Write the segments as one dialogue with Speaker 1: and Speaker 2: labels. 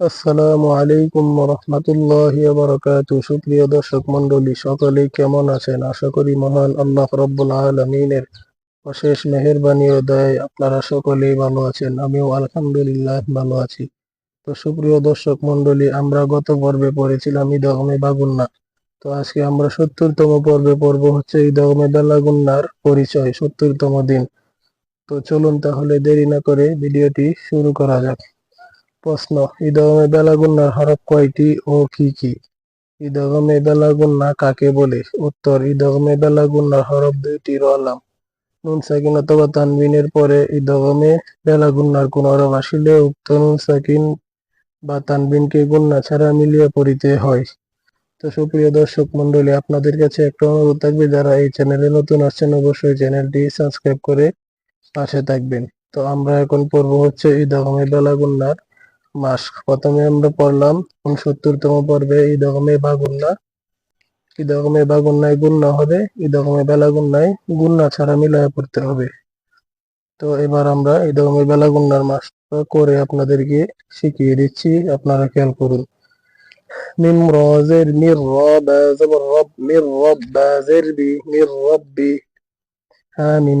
Speaker 1: আসসালামু আলাইকুম রহমতুল্লাহি বারাকাতু সুপ্রিয় দর্শক মন্ডলী সকলে কেমন আছেন? আশা করি মহান আল্লাহ রব্বুল আলমিনের অশেষ মেহেরবানি ও দয় আপনারা সকলেই ভালো আছেন। আমিও আলহামদুলিল্লাহ ভালো আছি। তো সুপ্রিয় দর্শক মন্ডলী আমরা গত পর্বে পড়েছিলাম ঈদগমে বাগুন্না তো আজকে আমরা সত্তরতম পর্বে পর্ব হচ্ছে ঈদগমে বেলাগুন্নার পরিচয়, সত্তরতম দিন। তো চলুন তাহলে দেরি না করে ভিডিওটি শুরু করা যাক। প্রশ্ন ঈদগমে বেলাগুন্নার হরফ কয়টি ও কি কি? ঈদগমে বেলাগুন্না কাকে বলে? উত্তর ঈদগমে বেলাগুন্নার হরফ দুইটি রলাম নুন সাকিন অথবা তানবিনের পরে ঈদগমে বেলাগুন্নার কোন হরফ আসিলে উক্ত নুন সাকিন বা তানবিনকে গুন্না ছাড়া মিলিয়ে পড়িতে হয়। তো সুপ্রিয় দর্শক মন্ডলী আপনাদের কাছে একটা অনুরোধ থাকবে, যারা এই চ্যানেলে নতুন আসছেন, অবশ্যই চ্যানেলটি সাবস্ক্রাইব করে পাশে থাকবেন। তো আমরা এখন পড়ব হচ্ছে ঈদগমে বেলাগুন্নার মাস। প্রথমে আমরা পড়লাম উনসত্তরতম পর্বে ঈদগমে বাগুন্না ঈদগমে বাগুন্নায় গুন্না। হবে ঈদগমে বেলা গুন্নায় গুন্না ছাড়া মিলায় পড়তে হবে। তো এবার আমরা ঈদগমে বেলা গুন্নার মাসটা করে আপনাদেরকে শিখিয়ে দিচ্ছি, আপনারা খেয়াল করুন। রব মির রব বাজের বি, মির রব্বি হ্যাঁ মিম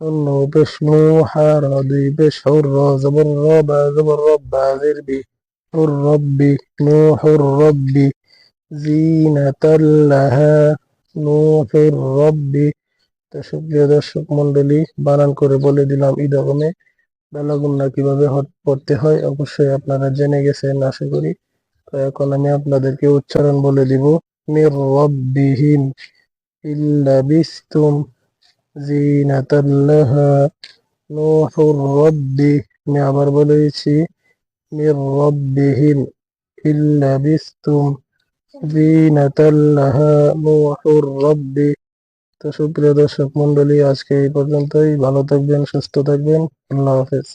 Speaker 1: নুন পেশ নু হা র দুই পেশ হুর র জবর র বা জবর রব বা জির বি হুর রব্বি নু হুর রব্বি জিনাতাল লাহা নু হুর রব্বি তো সুপ্রিয় দর্শক মন্ডলী বানান করে বলে দিলাম ঈদগমে বেলাগুন্না কীভাবে পড়তে হয় অবশ্যই আপনারা জেনে গেছেন আশা করি তো এখন আমি আপনাদেরকে উচ্চারণ বলে দিব। মির রব্বিহিম ইল্লা বিস্তুম জিনাতাল্লাহা নূহুর রব্বি। আমি আবার বলে দিচ্ছি, মির রব্বিহিম ইল্লা বিস্তুম জিনাতাল্লাহা নূহুর রব্বি। তো সুপ্রিয় দর্শক মন্ডলী আজকে এই পর্যন্তই। ভালো থাকবেন, সুস্থ থাকবেন। আল্লাহ হাফেজ।